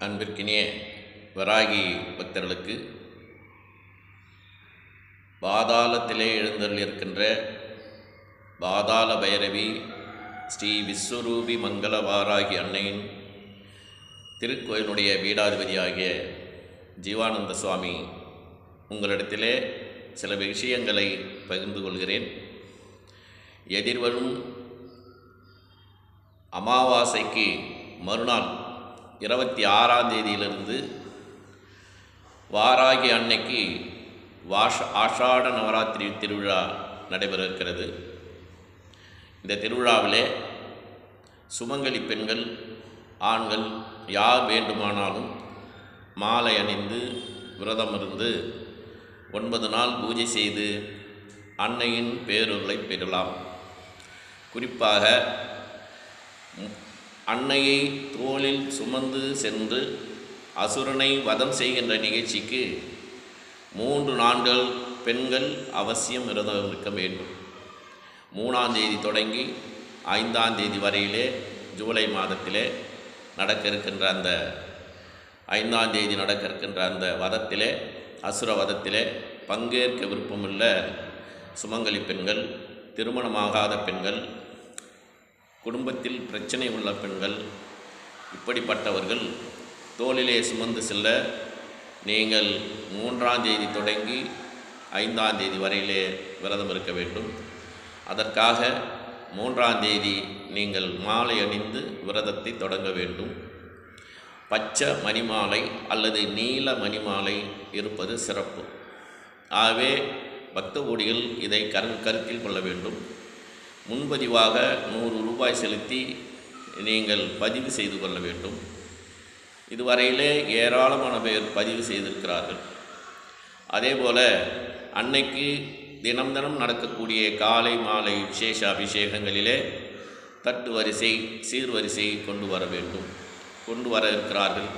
அன்பிற்கினிய வராகி பக்தர்களுக்கு பாதாளத்திலே எழுந்தருளிருக்கின்ற பாதாள பைரவி ஸ்ரீ விஸ்வரூபி மங்கள வாராகி அன்னையின் திருக்கோயிலுடைய வீடாதிபதியாகிய ஜீவானந்த சுவாமி உங்களிடத்திலே சில விஷயங்களை பகிர்ந்து கொள்கிறேன். எதிர்வரும் அமாவாசைக்கு மறுநாள் இருபத்தி ஆறாம் தேதியிலிருந்து வாராகி அன்னைக்கு வாஷ ஆஷாட நவராத்திரி திருவிழா நடைபெற இருக்கிறது இந்த திருவிழாவிலே சுமங்கலி பெண்கள் ஆண்கள் யார் வேண்டுமானாலும் மாலை அணிந்து விரதம் இருந்து ஒன்பது நாள் பூஜை செய்து அன்னையின் பேருளை பெறலாம். குறிப்பாக அன்னையை தோளில் சுமந்து சென்று அசுரனை வதம் செய்கின்ற நிகழ்ச்சிக்கு மூன்று நாட்கள் பெண்கள் அவசியம் விரதம் இருக்க வேண்டும். மூணாம் தேதி தொடங்கி ஐந்தாம் தேதி வரையிலே ஜூலை மாதத்திலே நடக்க இருக்கின்ற அந்த ஐந்தாம் தேதி நடக்க இருக்கின்ற அந்த வதத்திலே அசுர வதத்திலே பங்கேற்க விருப்பமுள்ள சுமங்கலி பெண்கள் திருமணமாகாத பெண்கள் குடும்பத்தில் பிரச்சனை உள்ள பெண்கள் இப்படிப்பட்டவர்கள் தோளிலே சுமந்து செல்ல நீங்கள் மூன்றாம் தேதி தொடங்கி ஐந்தாம் தேதி வரையிலே விரதம் இருக்க வேண்டும். அதற்காக மூன்றாம் தேதி நீங்கள் மாலை அணிந்து விரதத்தை தொடங்க வேண்டும். பச்சை மணிமாலை அல்லது நீல மணிமாலை இருப்பது சிறப்பு. ஆகவே பக்த கோடிகள் இதை கரு கருத்தில் கொள்ள வேண்டும். முன்பதிவாக நூறு ரூபாய் செலுத்தி நீங்கள் பதிவு செய்து கொள்ள வேண்டும். இதுவரையிலே ஏராளமான பேர் பதிவு செய்திருக்கிறார்கள். அதேபோல் அன்னைக்கு தினம் தினம் நடக்கக்கூடிய காலை மாலை விசேஷ அபிஷேகங்களிலே தட்டு வரிசை சீர்வரிசை கொண்டு வர வேண்டும். கொண்டு வர இருக்கிறார்கள்.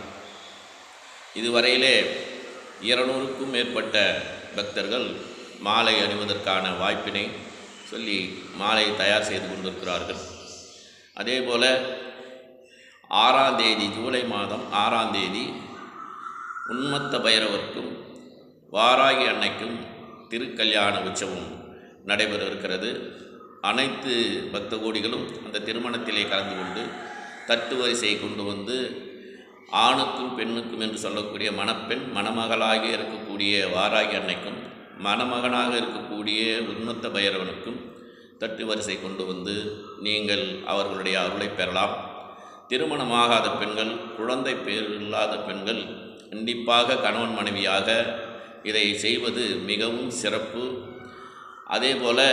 இதுவரையிலே இருநூறுக்கும் மேற்பட்ட பக்தர்கள் மாலை அணிவதற்கான வாய்ப்பினை சொல்லி மாலையை தயார் செய்து கொண்டிருக்கிறார்கள். அதே போல் ஆறாம் தேதி ஜூலை மாதம் ஆறாம் தேதி உன்மத்த பைரவருக்கும் வாராகி அன்னைக்கும் திருக்கல்யாண உற்சவம் நடைபெற இருக்கிறது அனைத்து பக்த கோடிகளும் அந்த திருமணத்திலே கலந்து கொண்டு தட்டு வரிசை கொண்டு வந்து ஆணுக்கும் பெண்ணுக்கும் என்று சொல்லக்கூடிய மணப்பெண் மணமகளாக இருக்கக்கூடிய வாராகி அன்னைக்கும் மணமகனாக இருக்கக்கூடிய உன்மத்த பைரவனுக்கும் தட்டு வரிசை கொண்டு வந்து நீங்கள் அவர்களுடைய அருளை பெறலாம். திருமணமாகாத பெண்கள் குழந்தை பேர் இல்லாத பெண்கள் கண்டிப்பாக கணவன் மனைவியாக இதை செய்வது மிகவும் சிறப்பு. அதே போல்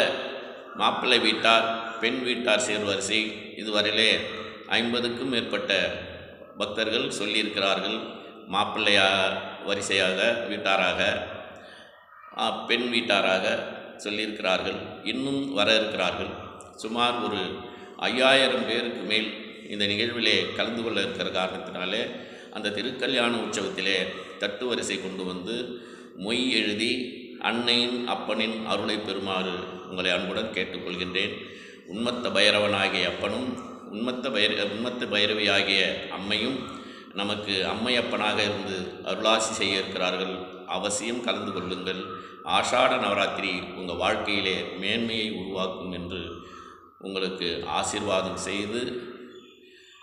மாப்பிள்ளை வீட்டார் பெண் வீட்டார் சேர்வரிசை இதுவரையிலே ஐம்பதுக்கும் மேற்பட்ட பக்தர்கள் சொல்லியிருக்கிறார்கள். மாப்பிள்ளையா வரிசையாக வீட்டாராக. பெண் வீட்டாராக சொல்லியிருக்கிறார்கள் இன்னும் வர இருக்கிறார்கள் சுமார் ஒரு ஐயாயிரம் பேருக்கு மேல் இந்த நிகழ்விலே கலந்து கொள்ள இருக்கிற காரணத்தினாலே அந்த திருக்கல்யாண உற்சவத்திலே தட்டு வரிசை கொண்டு வந்து மொய் எழுதி அன்னையின் அப்பனின் அருளை பெறுமாறு உங்களை அன்புடன் கேட்டுக்கொள்கின்றேன். உண்மத்த பைரவனாகிய அப்பனும் உண்மத்த பைர உண்மத்த பைரவியாகிய அம்மையும் நமக்கு அம்மையப்பனாக இருந்து அருளாசி செய்ய இருக்கிறார்கள். அவசியம் கலந்து கொள்ளுங்கள். ஆஷாட நவராத்திரி உங்கள் வாழ்க்கையிலே மேன்மையை உருவாக்கும் என்று உங்களுக்கு ஆசீர்வாதம் செய்து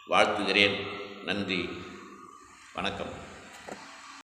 வாழ்த்துகிறேன். நன்றி. வணக்கம்.